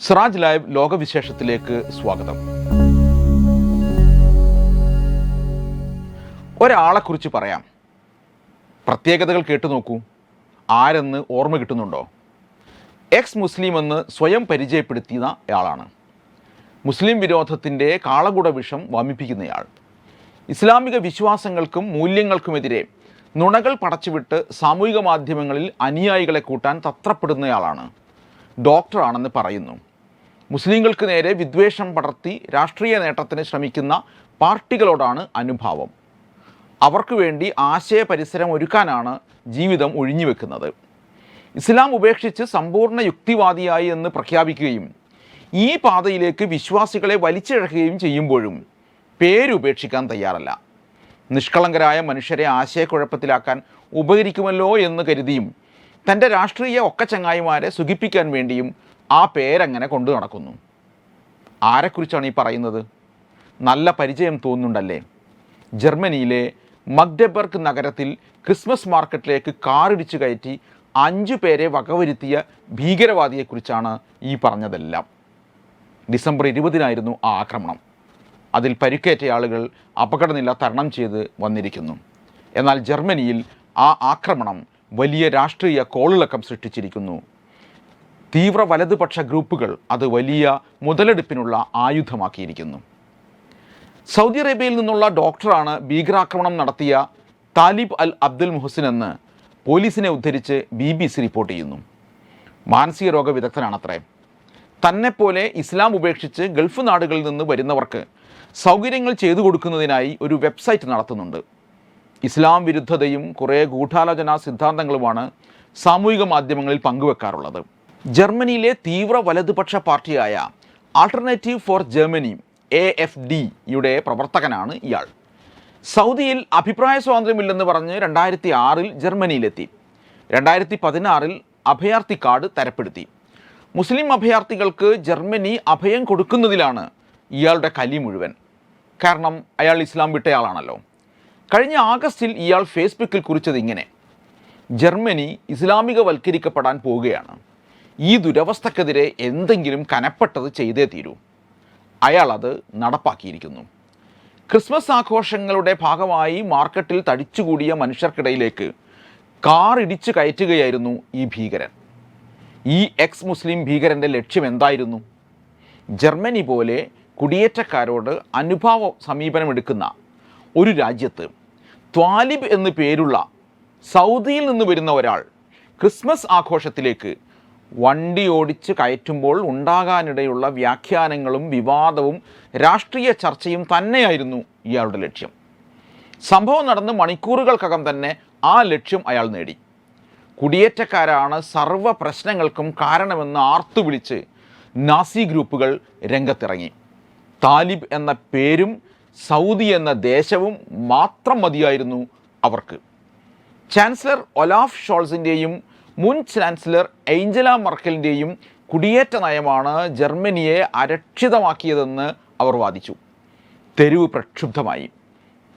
Siraj live ലോകവിശേഷത്തിലേക്ക് സ്വാഗതം. ഒരാളെക്കുറിച്ച് പറയാം. പ്രത്യേകതകൾ കേട്ടു നോക്കൂ. ആരെന്ന് ഓർമ്മ കിട്ടുന്നുണ്ടോ? എക്സ് മുസ്ലിം എന്ന് സ്വയം പരിചയപ്പെടുത്തിയ ആളാണ്. മുസ്ലിം വിരോധത്തിന്റെ കാളകുട വിഷം വമിപ്പിക്കുന്നയാൾ. ഇസ്ലാമിക വിശ്വാസങ്ങൾക്കും മൂല്യങ്ങൾക്കുമെതിരെ നുണകൾ പടച്ചുവിട്ട് സാമൂഹിക മാധ്യമങ്ങളിൽ അനുയായികളെ കൂട്ടാൻ തത്രപ്പെടുന്നയാളാണ്. ഡോക്ടറാണെന്ന് പറയുന്നു. മുസ്ലിങ്ങൾക്ക് നേരെ വിദ്വേഷം പടർത്തി രാഷ്ട്രീയ നേട്ടത്തിന് ശ്രമിക്കുന്ന പാർട്ടികളോടാണ് അനുഭാവം. അവർക്ക് വേണ്ടി ആശയ പരിസരം ഒരുക്കാനാണ് ജീവിതം ഒഴിഞ്ഞുവെക്കുന്നത്. ഇസ്ലാം ഉപേക്ഷിച്ച് സമ്പൂർണ യുക്തിവാദിയായി എന്ന് പ്രഖ്യാപിക്കുകയും ഈ പാതയിലേക്ക് വിശ്വാസികളെ വലിച്ചിഴക്കുകയും ചെയ്യുമ്പോഴും പേരുപേക്ഷിക്കാൻ തയ്യാറല്ല. നിഷ്കളങ്കരായ മനുഷ്യരെ ആശയക്കുഴപ്പത്തിലാക്കാൻ ഉപകരിക്കുമല്ലോ എന്ന് കരുതിയും തന്റെ രാഷ്ട്രീയ ഒക്കച്ചങ്ങായിമാരെ സുഖിപ്പിക്കാൻ വേണ്ടിയും ആ പേരങ്ങനെ കൊണ്ടു നടക്കുന്നു. ആരെക്കുറിച്ചാണ് ഈ പറയുന്നത്? നല്ല പരിചയം തോന്നുന്നുണ്ടല്ലേ? ജർമ്മനിയിലെ മഗ്ഡബർഗ് നഗരത്തിൽ ക്രിസ്മസ് മാർക്കറ്റിലേക്ക് കാറിടിച്ചു കയറ്റി അഞ്ചു പേരെ വകവരുത്തിയ ഭീകരവാദിയെക്കുറിച്ചാണ് ഈ പറഞ്ഞതെല്ലാം. ഡിസംബർ ഇരുപതിനായിരുന്നു ആ ആക്രമണം. അതിൽ പരിക്കേറ്റ ആളുകൾ അപകടനില തരണം ചെയ്ത് വന്നിരിക്കുന്നു. എന്നാൽ ജർമ്മനിയിൽ ആ ആക്രമണം വലിയ രാഷ്ട്രീയ കോളിളക്കം സൃഷ്ടിച്ചിരിക്കുന്നു. തീവ്ര വലതുപക്ഷ ഗ്രൂപ്പുകൾ അത് വലിയ മുതലെടുപ്പിനുള്ള ആയുധമാക്കിയിരിക്കുന്നു. സൗദി അറേബ്യയിൽ നിന്നുള്ള ഡോക്ടറാണ് ഭീകരാക്രമണം നടത്തിയ താലിബ് അൽ അബ്ദുൽ മുഹസിൻ എന്ന് പോലീസിനെ ഉദ്ധരിച്ച് ബി ബി സി റിപ്പോർട്ട് ചെയ്യുന്നു. മാനസിക രോഗ വിദഗ്ധനാണത്രേ. തന്നെപ്പോലെ ഇസ്ലാം ഉപേക്ഷിച്ച് ഗൾഫ് നാടുകളിൽ നിന്ന് വരുന്നവർക്ക് സൗകര്യങ്ങൾ ചെയ്തു കൊടുക്കുന്നതിനായി ഒരു വെബ്സൈറ്റ് നടത്തുന്നുണ്ട്. ഇസ്ലാം വിരുദ്ധതയും കുറേ ഗൂഢാലോചനാ സിദ്ധാന്തങ്ങളുമാണ് സാമൂഹിക മാധ്യമങ്ങളിൽ പങ്കുവെക്കാറുള്ളത്. ജർമ്മനിയിലെ തീവ്ര വലതുപക്ഷ പാർട്ടിയായ alternative for Germany A F ഡിയുടെ പ്രവർത്തകനാണ് ഇയാൾ. സൗദിയിൽ അഭിപ്രായ സ്വാതന്ത്ര്യമില്ലെന്ന് പറഞ്ഞ് രണ്ടായിരത്തി ആറിൽ ജർമ്മനിയിലെത്തി. രണ്ടായിരത്തി പതിനാറിൽ അഭയാർത്ഥി കാർഡ് തരപ്പെടുത്തി. മുസ്ലിം അഭയാർത്ഥികൾക്ക് ജർമ്മനി അഭയം കൊടുക്കുന്നതിലാണ് ഇയാളുടെ കലി മുഴുവൻ. കാരണം അയാൾ ഇസ്ലാം വിട്ടയാളാണല്ലോ. കഴിഞ്ഞ ആഗസ്റ്റിൽ ഇയാൾ ഫേസ്ബുക്കിൽ കുറിച്ചത് ഇങ്ങനെ. ജർമ്മനി ഇസ്ലാമികവൽക്കരിക്കപ്പെടാൻ പോവുകയാണ്. ഈ ദുരവസ്ഥക്കെതിരെ എന്തെങ്കിലും കനപ്പെട്ടത് ചെയ്തേ തീരൂ. അയാളത് നടപ്പാക്കിയിരിക്കുന്നു. ക്രിസ്മസ് ആഘോഷങ്ങളുടെ ഭാഗമായി മാർക്കറ്റിൽ തടിച്ചുകൂടിയ മനുഷ്യർക്കിടയിലേക്ക് കാർ ഇടിച്ചു കയറ്റുകയായിരുന്നു ഈ ഭീകരൻ. ഈ എക്സ് മുസ്ലിം ഭീകരന്റെ ലക്ഷ്യം എന്തായിരുന്നു? ജർമ്മനി പോലെ കുടിയേറ്റക്കാരോട് അനുഭാവ സമീപനമെടുക്കുന്ന ഒരു രാജ്യത്ത് ത്വാലിബ് എന്ന് പേരുള്ള സൗദിയിൽ നിന്ന് വരുന്ന ഒരാൾ ക്രിസ്മസ് ആഘോഷത്തിലേക്ക് വണ്ടി ഓടിച്ച് കയറ്റുമ്പോൾ ഉണ്ടാകാനിടയുള്ള വ്യാഖ്യാനങ്ങളും വിവാദവും രാഷ്ട്രീയ ചർച്ചയും തന്നെയായിരുന്നു ഇയാളുടെ ലക്ഷ്യം. സംഭവം നടന്ന് മണിക്കൂറുകൾക്കകം തന്നെ ആ ലക്ഷ്യം അയാൾ നേടി. കുടിയേറ്റക്കാരാണ് സർവ പ്രശ്നങ്ങൾക്കും കാരണമെന്ന് ആർത്തു വിളിച്ച് നാസി ഗ്രൂപ്പുകൾ രംഗത്തിറങ്ങി. താലിബ് എന്ന പേരും സൗദി എന്ന ദേശവും മാത്രം മതിയായിരുന്നു അവർക്ക്. ചാൻസലർ ഒലാഫ് ഷോൾസിന്റെയും മുൻ ചാൻസലർ ഏഞ്ചല മർക്കലിന്റെയും കുടിയേറ്റ നയമാണ് ജർമ്മനിയെ അരക്ഷിതമാക്കിയതെന്ന് അവർ വാദിച്ചു. തെരുവ് പ്രക്ഷുബ്ധമായി.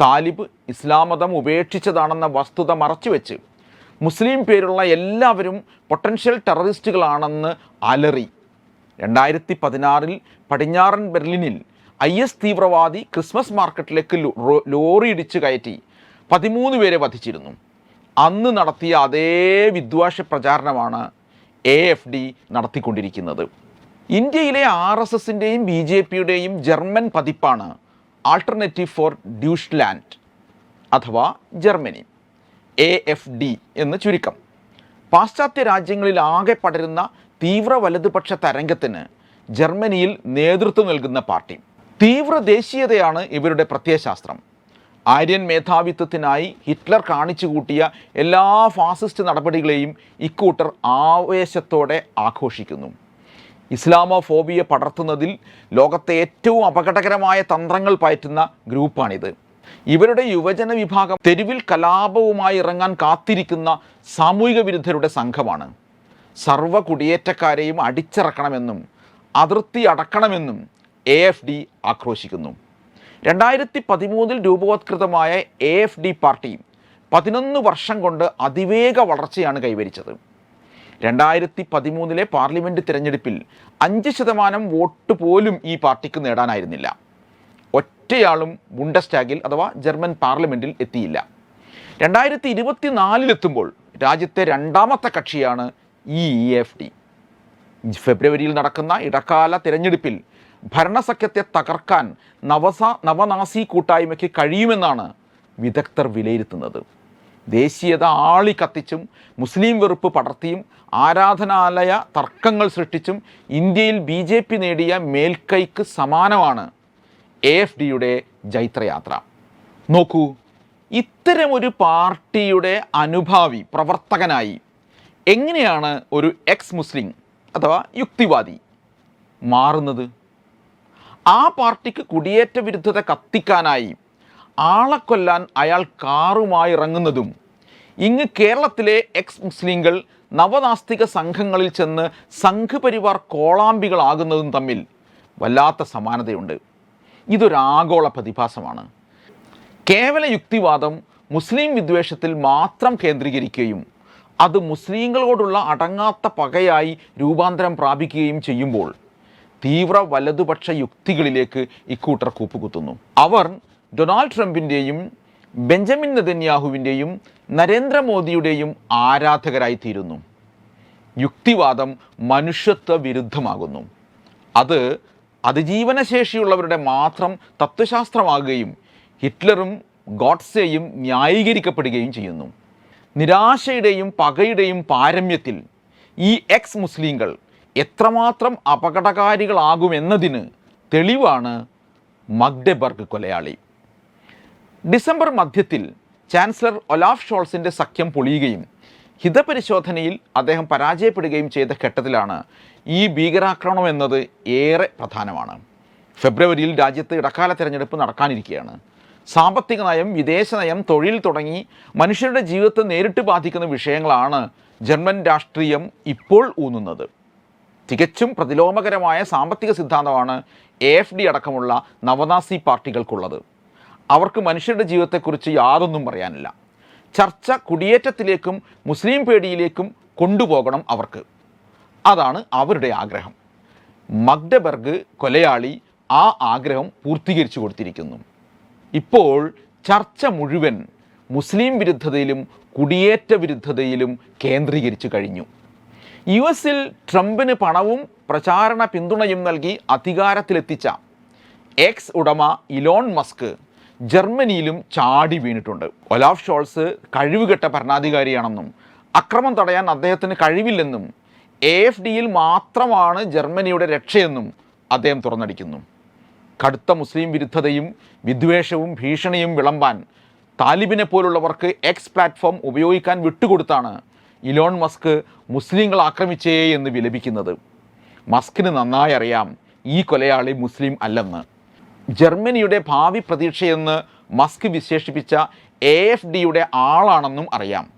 താലിബ് ഇസ്ലാം മതം ഉപേക്ഷിച്ചതാണെന്ന വസ്തുത മറച്ചുവെച്ച് മുസ്ലിം പേരുള്ള എല്ലാവരും പൊട്ടൻഷ്യൽ ടെററിസ്റ്റുകളാണെന്ന് അലറി. രണ്ടായിരത്തി പതിനാറിൽ പടിഞ്ഞാറൻ ബെർലിനിൽ ഐ എസ് തീവ്രവാദി ക്രിസ്മസ് മാർക്കറ്റിലേക്ക് ലോറി ഇടിച്ചു കയറ്റി. പതിമൂന്ന് പേരെ വധിച്ചിരുന്നു. അന്ന് നടത്തിയ അതേ വിദ്വേഷ പ്രചാരണമാണ് എ എഫ് ഡി നടത്തിക്കൊണ്ടിരിക്കുന്നത്. ഇന്ത്യയിലെ ആർ എസ് എസിന്റെയും ബി ജെ പിയുടെയും ജർമ്മൻ പതിപ്പാണ് ആൾട്ടർനേറ്റീവ് ഫോർ ഡ്യൂഷ്ലാൻഡ് അഥവാ ജർമ്മനി. എ എഫ് ഡി എന്ന് ചുരുക്കം. പാശ്ചാത്യ രാജ്യങ്ങളിൽ ആകെ പടരുന്ന തീവ്ര വലതുപക്ഷ തരംഗത്തിന് ജർമ്മനിയിൽ നേതൃത്വം നൽകുന്ന പാർട്ടി. തീവ്ര ദേശീയതയാണ് ഇവരുടെ പ്രത്യയശാസ്ത്രം. ആര്യൻ മേധാവിത്വത്തിനായി ഹിറ്റ്ലർ കാണിച്ചു കൂട്ടിയ എല്ലാ ഫാസിസ്റ്റ് നടപടികളെയും ഇക്കൂട്ടർ ആവേശത്തോടെ ആഘോഷിക്കുന്നു. ഇസ്ലാമോ ഇസ്ലാമോഫോബിയ പടർത്തുന്നതിൽ ലോകത്തെ ഏറ്റവും അപകടകരമായ തന്ത്രങ്ങൾ പയറ്റുന്ന ഗ്രൂപ്പാണിത്. ഇവരുടെ യുവജന വിഭാഗം തെരുവിൽ കലാപവുമായി ഇറങ്ങാൻ കാത്തിരിക്കുന്ന സാമൂഹിക വിരുദ്ധരുടെ സംഘമാണ്. സർവ കുടിയേറ്റക്കാരെയും അടിച്ചിറക്കണമെന്നും അതിർത്തി അടക്കണമെന്നും എ ആക്രോശിക്കുന്നു. രണ്ടായിരത്തി പതിമൂന്നിൽ രൂപവത്കൃതമായ എ എഫ് ഡി പാർട്ടി പതിനൊന്ന് വർഷം കൊണ്ട് അതിവേഗ വളർച്ചയാണ് കൈവരിച്ചത്. രണ്ടായിരത്തി പതിമൂന്നിലെ പാർലമെന്റ് തിരഞ്ഞെടുപ്പിൽ അഞ്ച് ശതമാനം വോട്ട് പോലും ഈ പാർട്ടിക്ക് നേടാനായിരുന്നില്ല. ഒറ്റയാളും ബുണ്ടസ്റ്റാഗിൽ അഥവാ ജർമ്മൻ പാർലമെന്റിൽ എത്തിയില്ല. രണ്ടായിരത്തി ഇരുപത്തി നാലിലെത്തുമ്പോൾ രാജ്യത്തെ രണ്ടാമത്തെ കക്ഷിയാണ് ഇ എഫ് ഡി. ഫെബ്രുവരിയിൽ നടക്കുന്ന ഇടക്കാല തിരഞ്ഞെടുപ്പിൽ ഭരണസഖ്യത്തെ തകർക്കാൻ നവസ നവനാസി കൂട്ടായ്മയ്ക്ക് കഴിയുമെന്നാണ് വിദഗ്ധർ വിലയിരുത്തുന്നത്. ദേശീയത ആളി കത്തിച്ചും മുസ്ലിം വെറുപ്പ് പടർത്തിയും ആരാധനാലയ തർക്കങ്ങൾ സൃഷ്ടിച്ചും ഇന്ത്യയിൽ ബി ജെ പി നേടിയ മേൽക്കൈക്ക് സമാനമാണ് എ എഫ് ഡിയുടെ ജൈത്രയാത്ര. നോക്കൂ ഇത്തരമൊരു പാർട്ടിയുടെ അനുഭാവി പ്രവർത്തകനായി എങ്ങനെയാണ് ഒരു എക്സ് മുസ്ലിം അഥവാ യുക്തിവാദി മാറുന്നത്? ആ പാർട്ടിക്ക് കുടിയേറ്റ വിരുദ്ധത കത്തിക്കാനായി ആളെ കൊല്ലാൻ അയാൾ കാറുമായി ഇറങ്ങുന്നതും ഇങ്ങ് കേരളത്തിലെ എക്സ് മുസ്ലിങ്ങൾ നവനാസ്തിക സംഘങ്ങളിൽ ചെന്ന് സംഘപരിവാർ കോളാമ്പികളാകുന്നതും തമ്മിൽ വല്ലാത്ത സമാനതയുണ്ട്. ഇതൊരാഗോള പ്രതിഭാസമാണ്. കേവല യുക്തിവാദം മുസ്ലിം വിദ്വേഷത്തിൽ മാത്രം കേന്ദ്രീകരിക്കുകയും അത് മുസ്ലിങ്ങളോടുള്ള അടങ്ങാത്ത പകയായി രൂപാന്തരം പ്രാപിക്കുകയും ചെയ്യുമ്പോൾ തീവ്ര വലതുപക്ഷ യുക്തികളിലേക്ക് ഇക്കൂട്ടർ കൂപ്പുകുത്തുന്നു. അവർ ഡൊണാൾഡ് ട്രംപിന്റെയും ബെഞ്ചമിൻ നെതന്യാഹുവിന്റെയും നരേന്ദ്രമോദിയുടെയും ആരാധകരായിത്തീരുന്നു. യുക്തിവാദം മനുഷ്യത്വ വിരുദ്ധമാകുന്നു അത് അതിജീവനശേഷിയുള്ളവരുടെ മാത്രം തത്വശാസ്ത്രമാകുകയും ഹിറ്റ്ലറും ഗോഡ്സെയും ന്യായീകരിക്കപ്പെടുകയും ചെയ്യുന്നു. നിരാശയുടെയും പകയുടെയും പാരമ്യത്തിൽ ഈ എക്സ് മുസ്ലിങ്ങൾ എത്രമാത്രം അപകടകാരികളാകുമെന്നതിന് തെളിവാണ് മഗ്ഡെബർഗ് കൊലയാളി. ഡിസംബർ മധ്യത്തിൽ ചാൻസലർ ഒലാഫ് ഷോൾസിന്റെ സഖ്യം പൊളിയുകയും ഹിതപരിശോധനയിൽ അദ്ദേഹം പരാജയപ്പെടുകയും ചെയ്ത ഘട്ടത്തിലാണ് ഈ ഭീകരാക്രമണം എന്നത് ഏറെ പ്രധാനമാണ്. ഫെബ്രുവരിയിൽ രാജ്യത്ത് ഇടക്കാല തിരഞ്ഞെടുപ്പ് നടക്കാനിരിക്കുകയാണ്. സാമ്പത്തിക നയം വിദേശ നയം തൊഴിൽ തുടങ്ങി മനുഷ്യരുടെ ജീവിതത്തെ നേരിട്ട് ബാധിക്കുന്ന വിഷയങ്ങളാണ് ജർമ്മൻ രാഷ്ട്രീയം ഇപ്പോൾ ഊന്നുന്നത്. തികച്ചും പ്രതിലോമകരമായ സാമ്പത്തിക സിദ്ധാന്തമാണ് എ എഫ് ഡി അടക്കമുള്ള നവനാസി പാർട്ടികൾക്കുള്ളത്. അവർക്ക് മനുഷ്യരുടെ ജീവിതത്തെക്കുറിച്ച് യാതൊന്നും പറയാനില്ല. ചർച്ച കുടിയേറ്റത്തിലേക്കും മുസ്ലിം പേടിയിലേക്കും കൊണ്ടുപോകണം അവർക്ക്. അതാണ് അവരുടെ ആഗ്രഹം. മഗ്ഡബർഗ് കൊലയാളി ആ ആഗ്രഹം പൂർത്തീകരിച്ചു കൊടുത്തിരിക്കുന്നു. ഇപ്പോൾ ചർച്ച മുഴുവൻ മുസ്ലിം വിരുദ്ധതയിലും കുടിയേറ്റ വിരുദ്ധതയിലും കേന്ദ്രീകരിച്ചു കഴിഞ്ഞു. യു എസിൽ ട്രംപിന് പണവും പ്രചാരണ പിന്തുണയും നൽകി അധികാരത്തിലെത്തിച്ച എക്സ് ഉടമ ഇലോൺ മസ്ക് ജർമ്മനിയിലും ചാടി വീണിട്ടുണ്ട്. ഒലാഫ് ഷോൾസ് കഴിവുകെട്ട ഭരണാധികാരിയാണെന്നും അക്രമം തടയാൻ അദ്ദേഹത്തിന് കഴിവില്ലെന്നും എ എഫ് ഡിയിൽ മാത്രമാണ് ജർമ്മനിയുടെ രക്ഷയെന്നും അദ്ദേഹം തുറന്നടിക്കുന്നു. കടുത്ത മുസ്ലിം വിരുദ്ധതയും വിദ്വേഷവും ഭീഷണിയും വിളമ്പാൻ താലിബിനെ പോലുള്ളവർക്ക് എക്സ് പ്ലാറ്റ്ഫോം ഉപയോഗിക്കാൻ വിട്ടുകൊടുത്താണ് ഇലോൺ മസ്ക് മുസ്ലിങ്ങൾ ആക്രമിച്ചേ എന്ന് വിലപിക്കുന്നത്. മസ്കിന് നന്നായി അറിയാം ഈ കൊലയാളി മുസ്ലിം അല്ലെന്ന്. ജർമ്മനിയുടെ ഭാവി പ്രതീക്ഷയെന്ന് മസ്ക് വിശേഷിപ്പിച്ച എ എഫ് ഡിയുടെ ആളാണെന്നും അറിയാം.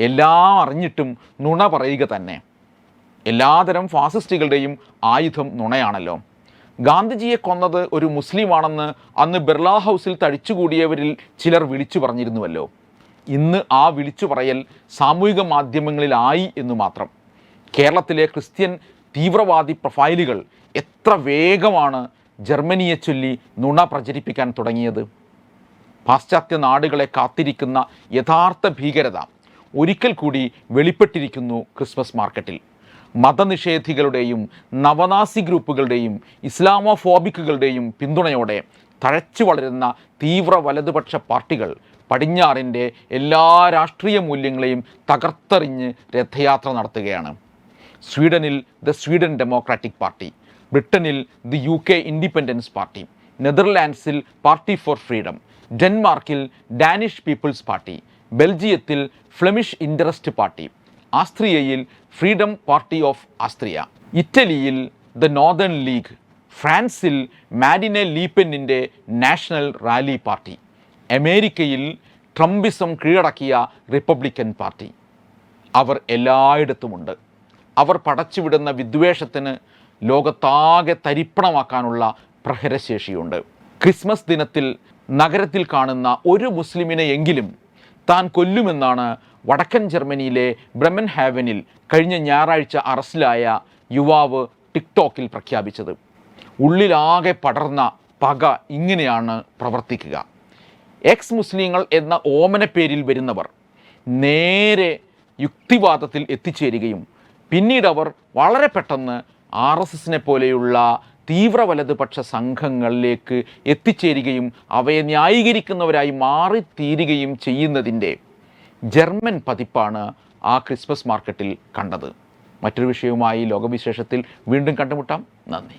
എല്ലാം അറിഞ്ഞിട്ടും നുണ പറയുക തന്നെ. എല്ലാതരം ഫാസിസ്റ്റുകളുടെയും ആയുധം നുണയാണല്ലോ. ഗാന്ധിജിയെ കൊന്നത് ഒരു മുസ്ലിമാണെന്ന് അന്ന് ബിർള ഹൗസിൽ തടിച്ചുകൂടിയവരിൽ ചിലർ വിളിച്ചു പറഞ്ഞിരുന്നുവല്ലോ. ഇന്ന് ആ വിളിച്ചു പറയൽ സാമൂഹിക മാധ്യമങ്ങളിലായി എന്ന് മാത്രം. കേരളത്തിലെ ക്രിസ്ത്യൻ തീവ്രവാദി പ്രൊഫൈലുകൾ എത്ര വേഗമാണ് ജർമ്മനിയെ ചൊല്ലി നുണ പ്രചരിപ്പിക്കാൻ തുടങ്ങിയത്? പാശ്ചാത്യ നാടുകളെ കാത്തിരിക്കുന്ന യഥാർത്ഥ ഭീകരത ഒരിക്കൽ കൂടി വെളിപ്പെട്ടിരിക്കുന്നു ക്രിസ്മസ് മാർക്കറ്റിൽ. മതനിഷേധികളുടെയും നവനാസി ഗ്രൂപ്പുകളുടെയും ഇസ്ലാമോഫോബിക്കുകളുടെയും പിന്തുണയോടെ തഴച്ചു വളരുന്ന തീവ്ര വലതുപക്ഷ പാർട്ടികൾ പടിഞ്ഞാറിന്റെ എല്ലാ രാഷ്ട്രീയ മൂല്യങ്ങളെയും തകർത്തെറിഞ്ഞ് രഥയാത്ര നടത്തുകയാണ്. സ്വീഡനിൽ ദ സ്വീഡൻ ഡെമോക്രാറ്റിക് പാർട്ടി ബ്രിട്ടനിൽ the U K independence party നെതർലാൻഡ്സിൽ party for freedom ഡെൻമാർക്കിൽ ഡാനിഷ് പീപ്പിൾസ് പാർട്ടി ബെൽജിയത്തിൽ ഫ്ലെമിഷ് ഇൻട്രസ്റ്റ് പാർട്ടി ആസ്ത്രിയയിൽ ഫ്രീഡം പാർട്ടി ഓഫ് ആസ്ത്രിയ ഇറ്റലിയിൽ ദ നോർദേൺ ലീഗ് ഫ്രാൻസിൽ മാഡിനെ ലീപ്പെന്നിന്റെ നാഷണൽ റാലി പാർട്ടി. അമേരിക്കയിൽ ട്രംപിസം കീഴടക്കിയ റിപ്പബ്ലിക്കൻ പാർട്ടി. അവർ എല്ലായിടത്തുമുണ്ട്. അവർ പടച്ചുവിടുന്ന വിദ്വേഷത്തിന് ലോകത്താകെ തരിപ്പണമാക്കാനുള്ള പ്രഹരശേഷിയുണ്ട്. ക്രിസ്മസ് ദിനത്തിൽ നഗരത്തിൽ കാണുന്ന ഒരു മുസ്ലിമിനെ എങ്കിലും താൻ കൊല്ലുമെന്നാണ് വടക്കൻ ജർമ്മനിയിലെ ബ്രമൻ ഹാവനിൽ കഴിഞ്ഞ ഞായറാഴ്ച അറസ്റ്റിലായ യുവാവ് ടിക്ടോക്കിൽ പ്രഖ്യാപിച്ചത്. ഉള്ളിലാകെ പടർന്ന പക ഇങ്ങനെയാണ് പ്രവർത്തിക്കുക. എക്സ് മുസ്ലിങ്ങൾ എന്ന ഓമന പേരിൽ വരുന്നവർ നേരെ യുക്തിവാദത്തിൽ എത്തിച്ചേരുകയും പിന്നീട് അവർ വളരെ പെട്ടെന്ന് ആർ എസ് എസിനെ പോലെയുള്ള തീവ്ര വലതുപക്ഷ സംഘങ്ങളിലേക്ക് എത്തിച്ചേരുകയും അവയെ ന്യായീകരിക്കുന്നവരായി മാറിത്തീരുകയും ചെയ്യുന്നതിന്റെ ജർമ്മൻ പതിപ്പാണ് ആ ക്രിസ്മസ് മാർക്കറ്റിൽ കണ്ടത്. മറ്റൊരു വിഷയവുമായി ലോകവിശേഷത്തിൽ വീണ്ടും കണ്ടുമുട്ടാം. നന്ദി.